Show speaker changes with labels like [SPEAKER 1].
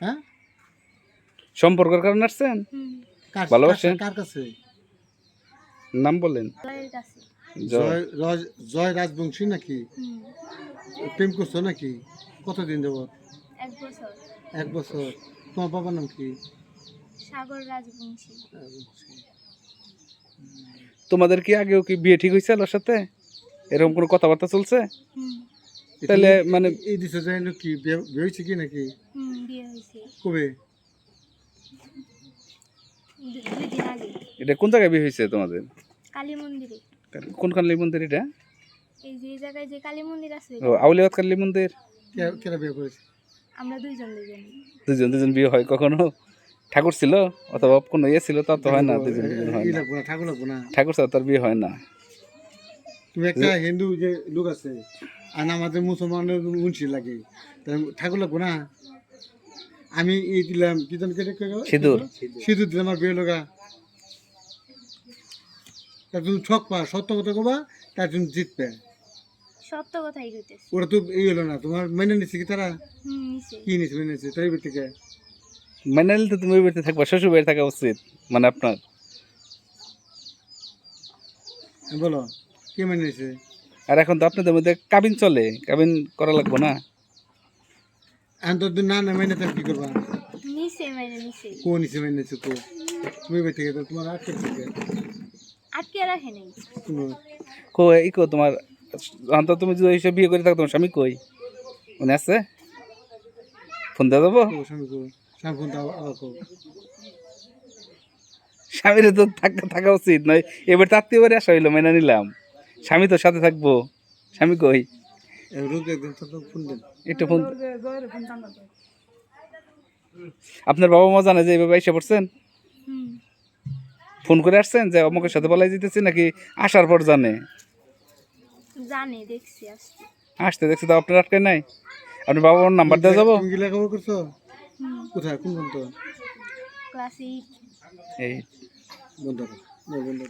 [SPEAKER 1] হ্যাঁ?
[SPEAKER 2] সম্পর্কের কারণে আসছেন? ভালোবাসেন?
[SPEAKER 1] কার- কার কাছে?
[SPEAKER 2] নাম বলেন জয়।
[SPEAKER 1] জয় রাজবংশী নাকি? প্রেম করছ নাকি? কতদিন যাব
[SPEAKER 3] এক বছর।
[SPEAKER 1] তোমার বাবার নাম কি?
[SPEAKER 3] সাগর রাজবংশী।
[SPEAKER 2] তোমাদের কি আগেও কি বিয়ে ঠিক হয়েছে ওর সাথে? এরকম কোনো কথাবার্তা চলছে? তাহলে মানে
[SPEAKER 1] এই দিছে না কি বিয়ে হয়েছে কি নাকি? কবে?
[SPEAKER 2] এটা কোন জায়গায় বিয়ে হয়েছে তোমাদের?
[SPEAKER 3] কালী মন্দিরে।
[SPEAKER 2] কোনখান লী মন্দির এটা?
[SPEAKER 3] এই যে জায়গায় যে কালী মন্দির আছে
[SPEAKER 2] ও আউলিয়াবাদ কালী মন্দির?
[SPEAKER 1] কে- কেরা বিয়ে করেছে?
[SPEAKER 3] আমরা দুইজন দুইজন।
[SPEAKER 2] দুজন দুজন বিয়ে হয় কখনো? ঠাকুর ছিল? অথবা কোনো ইয়ে ছিল তা তো হয় না দুজন হয় না।
[SPEAKER 1] ঠাকুর লাগবো না।
[SPEAKER 2] ঠাকুর ছাড়া তার বিয়ে হয় না।
[SPEAKER 1] তুমি একটা হিন্দু যে লোক আছে আর আমাদের মুসলমানের মুন্সি লাগে ঠাকুর লাগবো না? আমি ই দিলাম কি জন কেটে
[SPEAKER 2] সিঁদুর।
[SPEAKER 1] সিঁদুর দিলাম আমার বিয়ে লগা তা তুমি ঠক পা সত্য কথা কবা তার তুমি জিতবে
[SPEAKER 3] সত্য কথাই কইতেছে।
[SPEAKER 1] ওরা তো এই হলো না তোমার মেনে নিচ্ছে কি তারা?
[SPEAKER 3] হুম নিছে।
[SPEAKER 1] কি নিচ্ছে মেনে নিচ্ছে তাই থেকে
[SPEAKER 2] মানে নিলে তো তুমি ওই বাড়িতে থাকবা শ্বশুর বাড়ি থাকা উচিত মানে আপনার।
[SPEAKER 1] বলো। কে মেনে
[SPEAKER 2] আর এখন তো আপনাদের মধ্যে কাবিন চলে কাবিন করা লাগবে না?
[SPEAKER 1] এখন তো না না মেনে থাক কি করবা?
[SPEAKER 3] নিছে মানে নিছে
[SPEAKER 1] কো মেনে নিচ্ছে কো? তুমি থেকে তো তোমার আটকে থেকে
[SPEAKER 3] আটকে রাখে নাই।
[SPEAKER 2] কো ই কো তোমার অন্ত তুমি যদি এইসব বিয়ে করে থাকো তোমার স্বামী কই? মনে আছে? ফোন দিয়ে দেবো?
[SPEAKER 1] কো স্বামী কো স্বামী ফোন দাও আবার কো।
[SPEAKER 2] স্বামীর তো থাকা থাকা উচিত নয় এবার তো আত্মীয় বাড়ি আসা হইল মেনে নিলাম। স্বামী তোর সাথে থাকব। স্বামী কই? একটু ফোন আপনার বাবা মা জানে যে এইভাবে এসে পড়ছেন? ফোন করে আসছেন যে অমুকের সাথে বলাই যেতেছি নাকি আসার পর জানে?
[SPEAKER 3] জানে দেখছি
[SPEAKER 2] আসতে দেখছি তো আপনার আটকে নাই। আপনার বাবা মার নাম্বার দেওয়া যাব?
[SPEAKER 1] করছ? কোথায়? কোন বন্ধ
[SPEAKER 3] ক্লাস এইট।
[SPEAKER 2] এই
[SPEAKER 1] বন্ধ বন্ধ